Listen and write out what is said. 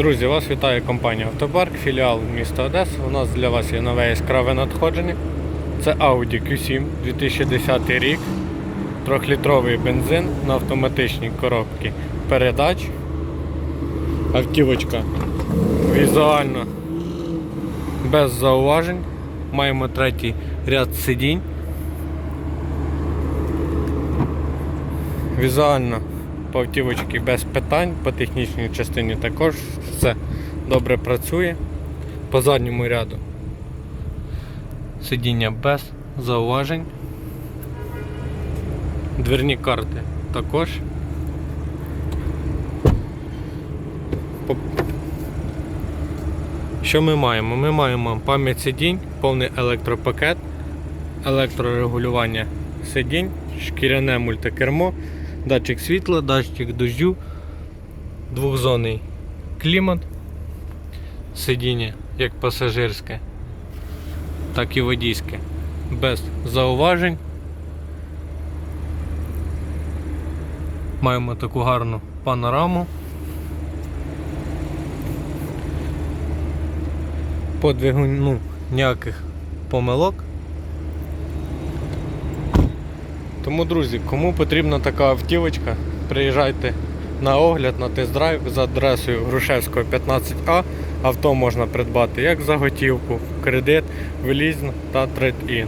Друзі, вас вітає компанія Автопарк, філіал міста Одеса. У нас для вас є нове яскраве надходження. Це Audi Q7 2010 рік. Трьохлітровий бензин на автоматичній коробці передач. Автівочка візуально без зауважень. Маємо третій ряд сидінь. Візуально по автівочці без питань, по технічній частині також все добре працює. По задньому ряду сидіння без зауважень. Дверні карти також. Що ми маємо? Ми маємо пам'ять сидінь, повний електропакет, електрорегулювання сидінь, шкіряне мультикермо, датчик світла, датчик дождю, двохзонний клімат, сидіння як пасажирське, так і водійське, без зауважень. Маємо таку гарну панораму. По двигуну ніяких помилок. Тому, друзі, кому потрібна така автівочка, приїжджайте на огляд на тест-драйв за адресою Грушевського 15А. Авто можна придбати як за готівку, кредит, в лізинг та трейд-ін.